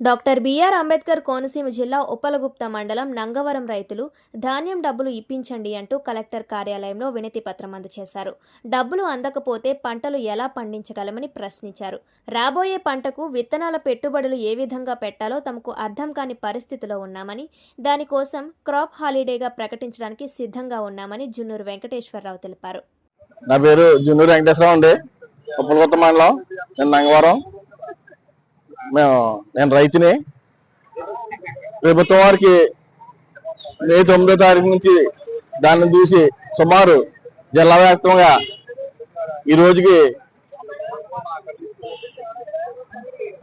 Doctor BR Ambedkar Konaseema జిల్లా ఉప్పలగుప్త మండలం నంగవరం రైతులు ధాన్యం డబ్బులు ఇప్పించండి అంటూ కలెక్టర్ కార్యాలయంలో వినతి పత్రం అందజేశారు డబ్బులు అందకపోతే పంటలు ఎలా పండించగలమని ప్రశ్నించారు. రాబోయే పంటకు విత్తనాల పెట్టుబడులు ఏ విధంగా పెట్టాలో తమకు అర్థం కాని పరిస్థితిలో ఉన్నామని దానికోసం క్రాప్ హాలిడేగా ప్రకటించడానికి సిద్ధంగా ఉన్నామని జున్నూరు వెంకటేశ్వరరావు తెలిపారు. నా పేరు జున్నూరు వెంకటేశ్వరరావు అండి. ఉప్పలగుప్త మండలం నంగవరం. మేము నేను రైతుని. ప్రభుత్వం వారికి మే తొమ్మిదో తారీఖు నుంచి దాన్ని చూసి సుమారు జిల్లా వ్యాప్తంగా ఈ రోజుకి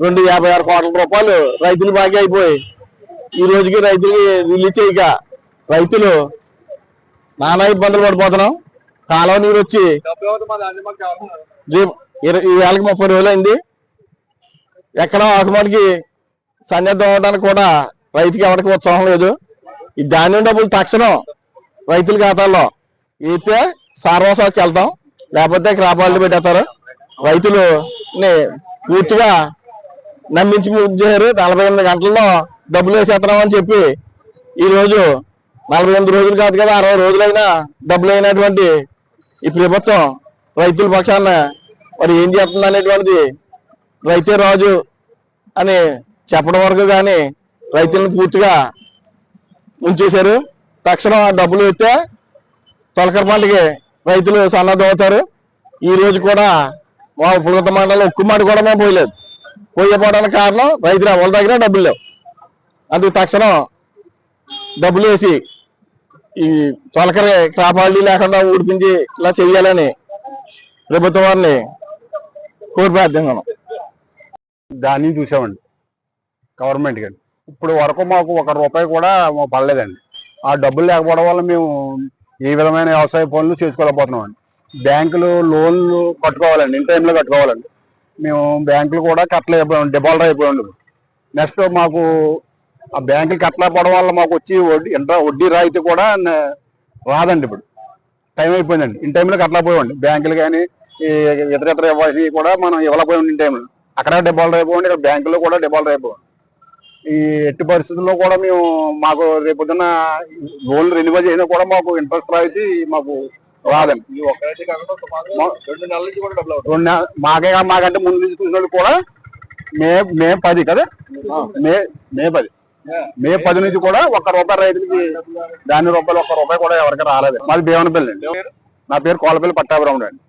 రెండు యాభై ఆరు కోట్ల రూపాయలు రైతులు బాకీ అయిపోయి ఈ రోజుకి రైతులకి రిలీజ్ చేయక రైతులు నానా ఇబ్బందులు పడిపోతున్నాం. కాలువ నీరు వచ్చి రేపు ఈ వేళకి ముప్పై రోజులు అయింది ఎక్కడ ఆకుమాటికి సన్నిధం అవ్వడానికి కూడా రైతుకి ఎవరికి ఉత్సాహం లేదు. ఈ ధాన్యం డబ్బులు తక్షణం రైతుల ఖాతాల్లో అయితే సార్వసాకి వెళ్తాం. లేకపోతే క్రాపాలు పెట్టేస్తారు. రైతులు పూర్తిగా నమ్మించి చేశారు నలభై ఎనిమిది గంటల్లో డబ్బులు వేసేస్తున్నామని చెప్పి ఈరోజు నలభై ఎనిమిది రోజులు కాదు కదా అరవై రోజులైనా డబ్బులు అయినటువంటి ఈ ప్రభుత్వం రైతుల పక్షాన మరి ఏం చేస్తుంది అనేటువంటిది రైతే రాజు అని చెప్పడం వరకు కానీ రైతులను పూర్తిగా ఉంచేశారు. తక్షణం ఆ డబ్బులు ఇస్తే తొలకర పంటకి రైతులు సన్నద్ధం అవుతారు. ఈ రోజు కూడా మా పులత మండలం ఉక్కు మాట కూడా మేము పోయలేదు. పోయకపోవడానికి కారణం రైతులు వాళ్ళ దగ్గర డబ్బులు లేవు. అందుకు తక్షణం డబ్బులు వేసి ఈ తొలకరి క్రాప్ లేకుండా ఊడిపించి ఇలా చేయాలని ప్రభుత్వం వారిని కోరి ప్రార్థిస్తున్నాం దాన్ని చూసామండి. గవర్నమెంట్ కానీ ఇప్పుడు వరకు మాకు ఒక రూపాయి కూడా పడలేదండి. ఆ డబ్బులు లేకపోవడం వల్ల మేము ఏ విధమైన వ్యవసాయ పనులు చేసుకోలేకపోతున్నాం అండి బ్యాంకులు లోన్లు కట్టుకోవాలండి. ఇన్ టైంలో కట్టుకోవాలండి. మేము బ్యాంకులు కూడా కట్టలేకపోయాం డిపాజిట్ అయిపోయాం. నెక్స్ట్ మాకు ఆ బ్యాంకులు కట్టలేకపోవడం వల్ల మాకు వచ్చి వడ్డీ ఇంటర్ వడ్డీ రాయితీ కూడా రాదండి ఇప్పుడు. టైం అయిపోయిందండి. ఇన్ టైంలో కట్టలేకపోయామండి. బ్యాంకులు కానీ ఇతర ఇతర ఇవ్వాల్సినవి కూడా మనం ఇవ్వలేకపోయాం ఇన్ టైంలో. అక్కడ డిపాజిట్ అయిపోయింది ఇక్కడ బ్యాంకులో కూడా డిపాజిట్ అయిపోయింది ఈ ఎట్టి పరిస్థితుల్లో కూడా మేము మాకు రేపొద్దున లోన్లు రెన్యువల్ చేసినా కూడా మాకు ఇంట్రెస్ట్ రాయితీ మాకు రాదండి రెండు నె- మాకే మాకంటే ముందు నుంచి చూసిన వాళ్ళు కూడా మే మే పది కదా? మే మే పది. మే పది నుంచి కూడా ఒక్క రూపాయి రైతులకి దాని రూపాయలు ఒక్క రూపాయి కూడా ఎవరికి రాలేదు. మాది భీవనపల్లి అండి. నా పేరు కోలపల్లి పట్టాభిరాముడు అండి.